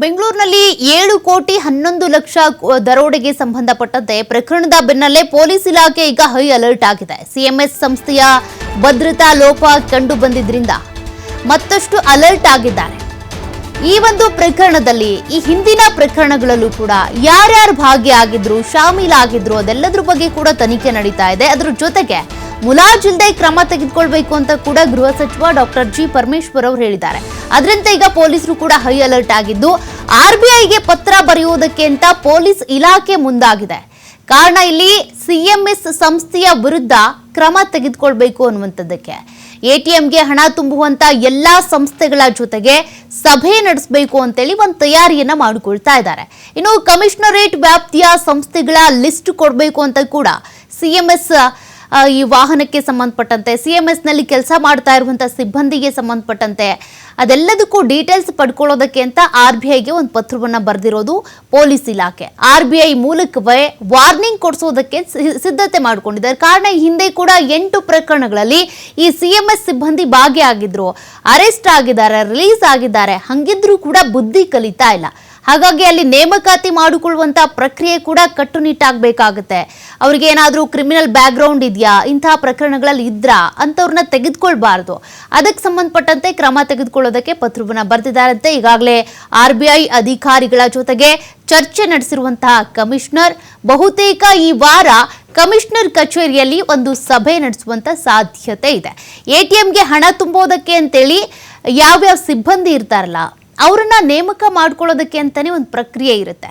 ಬೆಂಗಳೂರಿನಲ್ಲಿ ಏಳು ಕೋಟಿ ಹನ್ನೊಂದು ಲಕ್ಷ ದರೋಡೆಗೆ ಸಂಬಂಧಪಟ್ಟಂತೆ ಪ್ರಕರಣದ ಬೆನ್ನಲ್ಲೇ ಪೊಲೀಸ್ ಇಲಾಖೆ ಈಗ ಹೈ ಅಲರ್ಟ್ ಆಗಿದೆ. ಸಿಎಂಎಸ್ ಸಂಸ್ಥೆಯ ಭದ್ರತಾ ಲೋಪ ಕಂಡು ಬಂದಿದ್ರಿಂದ ಮತ್ತಷ್ಟು ಅಲರ್ಟ್ ಆಗಿದ್ದಾರೆ. ಈ ಒಂದು ಪ್ರಕರಣದಲ್ಲಿ, ಈ ಹಿಂದಿನ ಪ್ರಕರಣಗಳಲ್ಲೂ ಕೂಡ ಯಾರ್ಯಾರು ಭಾಗಿಯಾಗಿದ್ರು, ಶಾಮೀಲಾಗಿದ್ರು ಅದೆಲ್ಲದ್ರ ಬಗ್ಗೆ ಕೂಡ ತನಿಖೆ ನಡೀತಾ ಇದೆ. ಅದ್ರ ಜೊತೆಗೆ ಮುಲಾಜಿಲ್ದೆ ಕ್ರಮ ತೆಗೆದುಕೊಳ್ಬೇಕು ಅಂತ ಕೂಡ ಗೃಹ ಸಚಿವ ಡಾಕ್ಟರ್ ಜಿ ಪರಮೇಶ್ವರ್ ಅವರು ಹೇಳಿದ್ದಾರೆ. ಅದರಂತೆ ಈಗ ಪೊಲೀಸರು ಕೂಡ ಹೈ ಅಲರ್ಟ್ ಆಗಿದ್ದು ಆರ್ಬಿಐಗೆ ಪತ್ರ ಬರೆಯುವುದಕ್ಕೆ ಅಂತ ಪೊಲೀಸ್ ಇಲಾಖೆ ಮುಂದಾಗಿದೆ. ಕಾರಣ ಇಲ್ಲಿ ಸಿಎಂಎಸ್ ಸಂಸ್ಥೆಯ ವಿರುದ್ಧ ಕ್ರಮ ತೆಗೆದುಕೊಳ್ಬೇಕು ಅನ್ನುವಂಥದ್ದಕ್ಕೆ. ಎಟಿಎಂಗೆ ಹಣ ತುಂಬುವಂತ ಎಲ್ಲಾ ಸಂಸ್ಥೆಗಳ ಜೊತೆಗೆ ಸಭೆ ನಡೆಸಬೇಕು ಅಂತೇಳಿ ಒಂದು ತಯಾರಿಯನ್ನ ಮಾಡಿಕೊಳ್ತಾ ಇದ್ದಾರೆ. ಇನ್ನು ಕಮಿಷನರೇಟ್ ವ್ಯಾಪ್ತಿಯ ಸಂಸ್ಥೆಗಳ ಲಿಸ್ಟ್ ಕೊಡಬೇಕು ಅಂತ ಕೂಡ ಸಿಎಂಎಸ್ ಈ ವಾಹನಕ್ಕೆ ಸಂಬಂಧಪಟ್ಟಂತೆ ಸಿ ಎಂ ಎಸ್ನಲ್ಲಿ ಕೆಲಸ ಮಾಡ್ತಾ ಇರುವಂಥ ಸಿಬ್ಬಂದಿಗೆ ಸಂಬಂಧಪಟ್ಟಂತೆ ಅದೆಲ್ಲದಕ್ಕೂ ಡೀಟೇಲ್ಸ್ ಪಡ್ಕೊಳ್ಳೋದಕ್ಕೆ ಅಂತ ಆರ್ ಬಿ ಐಗೆ ಒಂದು ಪತ್ರವನ್ನು ಬರೆದಿರೋದು ಪೊಲೀಸ್ ಇಲಾಖೆ. ಆರ್ ಬಿ ಐ ಮೂಲಕವೇ ವಾರ್ನಿಂಗ್ ಕೊಡಿಸೋದಕ್ಕೆ ಸಿದ್ಧತೆ ಮಾಡಿಕೊಂಡಿದ್ದಾರೆ. ಕಾರಣ ಹಿಂದೆ ಕೂಡ ಎಂಟು ಪ್ರಕರಣಗಳಲ್ಲಿ ಈ ಸಿ ಎಂ ಎಸ್ ಸಿಬ್ಬಂದಿ ಭಾಗಿಯಾಗಿದ್ರು. ಅರೆಸ್ಟ್ ಆಗಿದ್ದಾರೆ, ರಿಲೀಸ್ ಆಗಿದ್ದಾರೆ. ಹಂಗಿದ್ರೂ ಕೂಡ ಬುದ್ಧಿ ಕಲಿತಾ ಇಲ್ಲ. ಹಾಗಾಗಿ ಅಲ್ಲಿ ನೇಮಕಾತಿ ಮಾಡಿಕೊಳ್ಳುವಂತ ಪ್ರಕ್ರಿಯೆ ಕೂಡ ಕಟ್ಟುನಿಟ್ಟಾಗಬೇಕಾಗುತ್ತೆ. ಅವ್ರಿಗೆ ಏನಾದರೂ ಕ್ರಿಮಿನಲ್ ಬ್ಯಾಕ್ಗ್ರೌಂಡ್ ಇದೆಯಾ ಇಂತಹ ಪ್ರಕರಣಗಳಲ್ಲಿ ಇದ್ರಾ ಅಂತವ್ರನ್ನ ತೆಗೆದುಕೊಳ್ಬಾರ್ದು. ಅದಕ್ಕೆ ಸಂಬಂಧಪಟ್ಟಂತೆ ಕ್ರಮ ತೆಗೆದುಕೊಳ್ಳೋದಕ್ಕೆ ಪತ್ರವನ್ನ ಬರೆದಿದ್ದಾರಂತೆ. ಈಗಾಗಲೇ ಆರ್ ಅಧಿಕಾರಿಗಳ ಜೊತೆಗೆ ಚರ್ಚೆ ನಡೆಸಿರುವಂತಹ ಕಮಿಷನರ್, ಬಹುತೇಕ ಈ ವಾರ ಕಮಿಷನರ್ ಕಚೇರಿಯಲ್ಲಿ ಒಂದು ಸಭೆ ನಡೆಸುವಂತ ಸಾಧ್ಯತೆ ಇದೆ. ಎಟಿಎಂಗೆ ಹಣ ತುಂಬೋದಕ್ಕೆ ಅಂತೇಳಿ ಯಾವ್ಯಾವ ಸಿಬ್ಬಂದಿ ಇರ್ತಾರಲ್ಲ ಅವರನ್ನ ನೇಮಕ ಮಾಡ್ಕೊಳ್ಳೋದಕ್ಕೆ ಅಂತಾನೆ ಒಂದು ಪ್ರಕ್ರಿಯೆ ಇರುತ್ತೆ.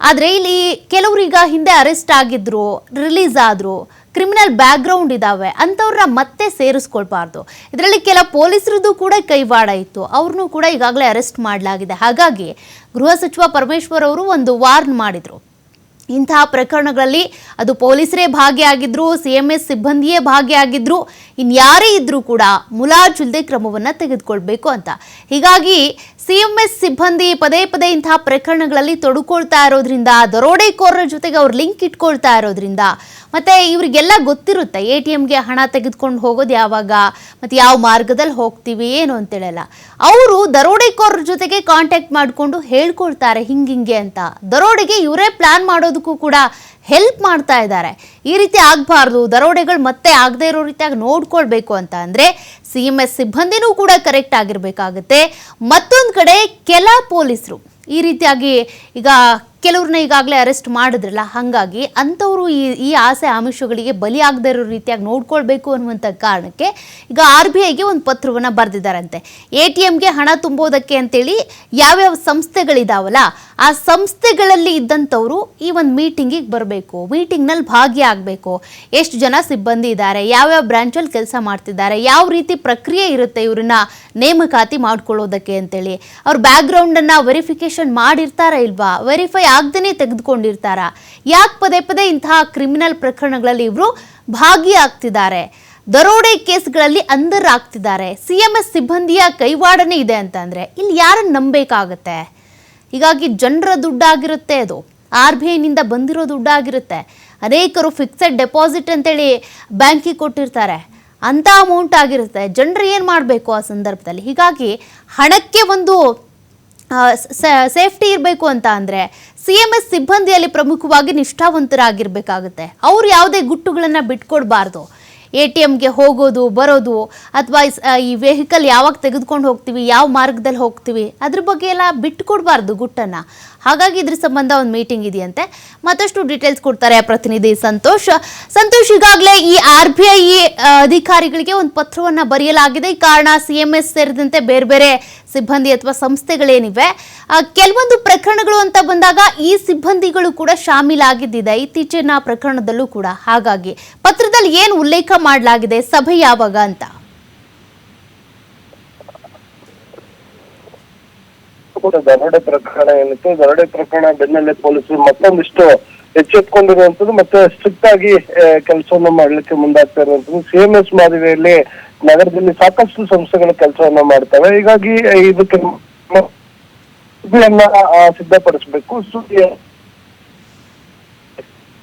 ಆದರೆ ಇಲ್ಲಿ ಕೆಲವರು ಈಗ ಹಿಂದೆ ಅರೆಸ್ಟ್ ಆಗಿದ್ರು, ರಿಲೀಸ್ ಆದ್ರು, ಕ್ರಿಮಿನಲ್ ಬ್ಯಾಕ್ಗ್ರೌಂಡ್ ಇದಾವೆ ಅಂಥವ್ರನ್ನ ಮತ್ತೆ ಸೇರಿಸ್ಕೊಳ್ಬಾರ್ದು. ಇದರಲ್ಲಿ ಕೆಲ ಪೊಲೀಸರದ್ದು ಕೂಡ ಕೈವಾಡ ಇತ್ತು ಅವ್ರನ್ನೂ ಕೂಡ ಈಗಾಗಲೇ ಅರೆಸ್ಟ್ ಮಾಡಲಾಗಿದೆ. ಹಾಗಾಗಿ ಗೃಹ ಸಚಿವ ಪರಮೇಶ್ವರ್ ಅವರು ಒಂದು ವಾರ್ನ್ ಮಾಡಿದ್ರು. ಇಂತಹ ಪ್ರಕರಣಗಳಲ್ಲಿ ಅದು ಪೊಲೀಸರೇ ಭಾಗಿಯಾಗಿದ್ರು, ಸಿ ಎಂ ಎಸ್ ಸಿಬ್ಬಂದಿಯೇ ಭಾಗಿಯಾಗಿದ್ರು, ಇನ್ಯಾರೇ ಇದ್ರೂ ಕೂಡ ಮುಲಾಜುಲ್ದೆ ಕ್ರಮವನ್ನು ತೆಗೆದುಕೊಳ್ಬೇಕು ಅಂತ. ಹೀಗಾಗಿ ಸಿ ಎಂ ಎಸ್ ಸಿಬ್ಬಂದಿ ಪದೇ ಪದೇ ಇಂತಹ ಪ್ರಕರಣಗಳಲ್ಲಿ ತೊಡಕೊಳ್ತಾ ಇರೋದ್ರಿಂದ, ದರೋಡೆಕೋರರ ಜೊತೆಗೆ ಅವ್ರು ಲಿಂಕ್ ಇಟ್ಕೊಳ್ತಾ ಇರೋದ್ರಿಂದ, ಮತ್ತೆ ಇವರಿಗೆಲ್ಲ ಗೊತ್ತಿರುತ್ತೆ, ಎ ಟಿ ಎಮ್ಗೆ ಹಣ ತೆಗೆದುಕೊಂಡು ಹೋಗೋದು ಯಾವಾಗ, ಮತ್ತೆ ಯಾವ ಮಾರ್ಗದಲ್ಲಿ ಹೋಗ್ತೀವಿ, ಏನು ಅಂತೇಳಲ್ಲ ಅವರು ದರೋಡೆಕೋರರ ಜೊತೆಗೆ ಕಾಂಟ್ಯಾಕ್ಟ್ ಮಾಡಿಕೊಂಡು ಹೇಳ್ಕೊಳ್ತಾರೆ ಹಿಂಗಿಂಗೆ ಅಂತ. ದರೋಡೆಗೆ ಇವರೇ ಪ್ಲಾನ್ ಮಾಡೋದಕ್ಕೂ ಕೂಡ ಹೆಲ್ಪ್ ಮಾಡ್ತಾ ಇದ್ದಾರೆ. ಈ ರೀತಿ ಆಗಬಾರ್ದು. ದರೋಡೆಗಳು ಮತ್ತೆ ಆಗದೆ ಇರೋ ರೀತಿಯಾಗಿ ನೋಡ್ಕೊಳ್ಬೇಕು ಅಂತ ಅಂದರೆ ಸಿ ಎಂ ಎಸ್ ಸಿಬ್ಬಂದಿನೂ ಕೂಡ ಕರೆಕ್ಟ್ ಆಗಿರಬೇಕಾಗುತ್ತೆ. ಮತ್ತೊಂದು ಕಡೆ ಕೆಲ ಪೊಲೀಸರು ಈ ರೀತಿಯಾಗಿ ಈಗ ಕೆಲವ್ರನ್ನ ಈಗಾಗಲೇ ಅರೆಸ್ಟ್ ಮಾಡಿದ್ರಲ್ಲ, ಹಾಗಾಗಿ ಅಂಥವರು ಈ ಈ ಆಸೆ ಆಮಿಷಗಳಿಗೆ ಬಲಿಯಾಗದೇ ಇರೋ ರೀತಿಯಾಗಿ ನೋಡ್ಕೊಳ್ಬೇಕು ಅನ್ನುವಂಥ ಕಾರಣಕ್ಕೆ ಈಗ ಆರ್ ಬಿ ಐಗೆ ಒಂದು ಪತ್ರವನ್ನು ಬರೆದಿದ್ದಾರಂತೆ. ಎ ಟಿ ಎಮ್ಗೆ ಹಣ ತುಂಬೋದಕ್ಕೆ ಅಂತೇಳಿ ಯಾವ್ಯಾವ ಸಂಸ್ಥೆಗಳಿದಾವಲ್ಲ, ಆ ಸಂಸ್ಥೆಗಳಲ್ಲಿ ಇದ್ದಂಥವರು ಈ ಒಂದು ಮೀಟಿಂಗಿಗೆ ಬರಬೇಕು, ಮೀಟಿಂಗ್ನಲ್ಲಿ ಭಾಗಿಯಾಗಬೇಕು. ಎಷ್ಟು ಜನ ಸಿಬ್ಬಂದಿ ಇದ್ದಾರೆ, ಯಾವ್ಯಾವ ಬ್ರ್ಯಾಂಚಲ್ಲಿ ಕೆಲಸ ಮಾಡ್ತಿದ್ದಾರೆ, ಯಾವ ರೀತಿ ಪ್ರಕ್ರಿಯೆ ಇರುತ್ತೆ ಇವ್ರನ್ನ ನೇಮಕಾತಿ ಮಾಡ್ಕೊಳ್ಳೋದಕ್ಕೆ ಅಂತೇಳಿ. ಅವ್ರ ಬ್ಯಾಕ್ಗ್ರೌಂಡನ್ನು ವೆರಿಫಿಕೇಶನ್ ಮಾಡಿರ್ತಾರ ಇಲ್ವಾ? ವೆರಿಫೈ ಆಗ್ದೇ ತೆಗೆದುಕೊಂಡಿರ್ತಾರ? ಯಾಕೆ ಪದೇ ಪದೇ ಇಂತಹ ಕ್ರಿಮಿನಲ್ ಪ್ರಕರಣಗಳಲ್ಲಿ ಇವರು ಭಾಗಿಯಾಗ್ತಿದ್ದಾರೆ? ದರೋಡೆ ಕೇಸ್ಗಳಲ್ಲಿ ಅಂದರ್ ಆಗ್ತಿದ್ದಾರೆ ಸಿ ಎಂ ಎಸ್ ಸಿಬ್ಬಂದಿಯ ಕೈವಾಡನೆ ಇದೆ ಅಂತಂದರೆ ಇಲ್ಲಿ ಯಾರನ್ನು ನಂಬೇಕಾಗತ್ತೆ ಹೀಗಾಗಿ ಜನರ ದುಡ್ಡಾಗಿರುತ್ತೆ ಅದು. ಆರ್ ಬಿ ಐನಿಂದ ಬಂದಿರೋ ದುಡ್ಡಾಗಿರುತ್ತೆ. ಅನೇಕರು ಫಿಕ್ಸೆಡ್ ಡೆಪಾಸಿಟ್ ಅಂತೇಳಿ ಬ್ಯಾಂಕಿಗೆ ಕೊಟ್ಟಿರ್ತಾರೆ. ಅಂಥ ಅಮೌಂಟ್ ಆಗಿರುತ್ತೆ. ಜನರು ಏನು ಮಾಡಬೇಕು ಆ ಸಂದರ್ಭದಲ್ಲಿ? ಹೀಗಾಗಿ ಹಣಕ್ಕೆ ಒಂದು ಸೇಫ್ಟಿ ಇರಬೇಕು ಅಂತ ಅಂದರೆ ಸಿ ಎಂ ಎಸ್ ಸಿಬ್ಬಂದಿಯಲ್ಲಿ ಪ್ರಮುಖವಾಗಿ ನಿಷ್ಠಾವಂತರಾಗಿರ್ಬೇಕಾಗುತ್ತೆ. ಅವ್ರು ಯಾವುದೇ ಗುಟ್ಟುಗಳನ್ನು ಬಿಟ್ಕೊಡ್ಬಾರ್ದು. ಎ ಟಿ ಎಮ್ಗೆ ಹೋಗೋದು, ಬರೋದು, ಅಥವಾ ಈ ವೆಹಿಕಲ್ ಯಾವಾಗ ತೆಗೆದುಕೊಂಡು ಹೋಗ್ತೀವಿ, ಯಾವ ಮಾರ್ಗದಲ್ಲಿ ಹೋಗ್ತೀವಿ, ಅದ್ರ ಬಗ್ಗೆ ಎಲ್ಲ ಬಿಟ್ಟುಕೊಡ್ಬಾರ್ದು ಗುಟ್ಟನ್ನು. ಹಾಗಾಗಿ ಇದ್ರ ಸಂಬಂಧ ಒಂದು ಮೀಟಿಂಗ್ ಇದೆಯಂತೆ. ಮತ್ತಷ್ಟು ಡೀಟೇಲ್ಸ್ ಕೊಡ್ತಾರೆ ಪ್ರತಿನಿಧಿ ಸಂತೋಷ್. ಸಂತೋಷ್, ಈಗಾಗಲೇ ಈ ಆರ್ ಬಿ ಐ ಅಧಿಕಾರಿಗಳಿಗೆ ಒಂದು ಪತ್ರವನ್ನು ಬರೆಯಲಾಗಿದೆ. ಈ ಕಾರಣ ಸಿ ಎಂ ಎಸ್ ಸೇರಿದಂತೆ ಬೇರೆ ಬೇರೆ ಸಿಬ್ಬಂದಿ ಅಥವಾ ಸಂಸ್ಥೆಗಳೇನಿವೆ. ಕೆಲವೊಂದು ಪ್ರಕರಣಗಳು ಅಂತ ಬಂದಾಗ ಈ ಸಿಬ್ಬಂದಿಗಳು ಕೂಡ ಶಾಮೀಲಾಗಿದ್ದಿದೆ. ಇತ್ತೀಚಿನ ಪ್ರಕರಣದಲ್ಲೂ ಕೂಡ ಹಾಗಾಗಿ. ಪತ್ರದಲ್ಲಿ ಏನು ಉಲ್ಲೇಖ ಮಾಡಲಾಗಿದೆ, ಸಭೆ ಯಾವಾಗ ಅಂತ? ದರೋಡೆ ಪ್ರಕರಣ ಏನಿತ್ತು? ದರೋಡೆ ಪ್ರಕರಣ ಬೆನ್ನಲ್ಲೇ ಪೊಲೀಸರು ಮತ್ತೊಂದಿಷ್ಟು ಎಚ್ಚೆತ್ಕೊಂಡಿರುವಂತದ್ದು ಮತ್ತೆ ಸ್ಟ್ರಿಕ್ಟ್ ಆಗಿ ಕೆಲಸವನ್ನ ಮಾಡ್ಲಿಕ್ಕೆ ಮುಂದಾಗ್ತಾ ಇರುವಂತದ್ದು ಸಿಎಂಎಸ್ ಮಾದರಿಯಲ್ಲಿ ನಗರದಲ್ಲಿ ಸಾಕಷ್ಟು ಸಂಸ್ಥೆಗಳು ಕೆಲಸವನ್ನ ಮಾಡ್ತವೆ. ಹೀಗಾಗಿ ಇದಕ್ಕೆ ಸಿದ್ಧಪಡಿಸ್ಬೇಕು.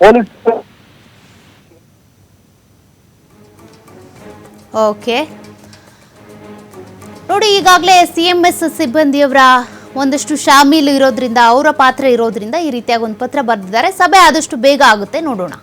ಪೊಲೀಸ್ ಓಕೆ ನೋಡಿ, ಈಗಾಗಲೇ ಸಿ ಎಂ ಎಸ್ ಸಿಬ್ಬಂದಿಯವರ ಒಂದಷ್ಟು ಶಾಮೀಲು ಇರೋದ್ರಿಂದ, ಅವರ ಪಾತ್ರ ಇರೋದ್ರಿಂದ ಈ ರೀತಿಯಾಗಿ ಒಂದು ಪತ್ರ ಬರೆದಿದ್ದಾರೆ. ಸಭೆ ಆದಷ್ಟು ಬೇಗ ಆಗುತ್ತೆ. ನೋಡೋಣ.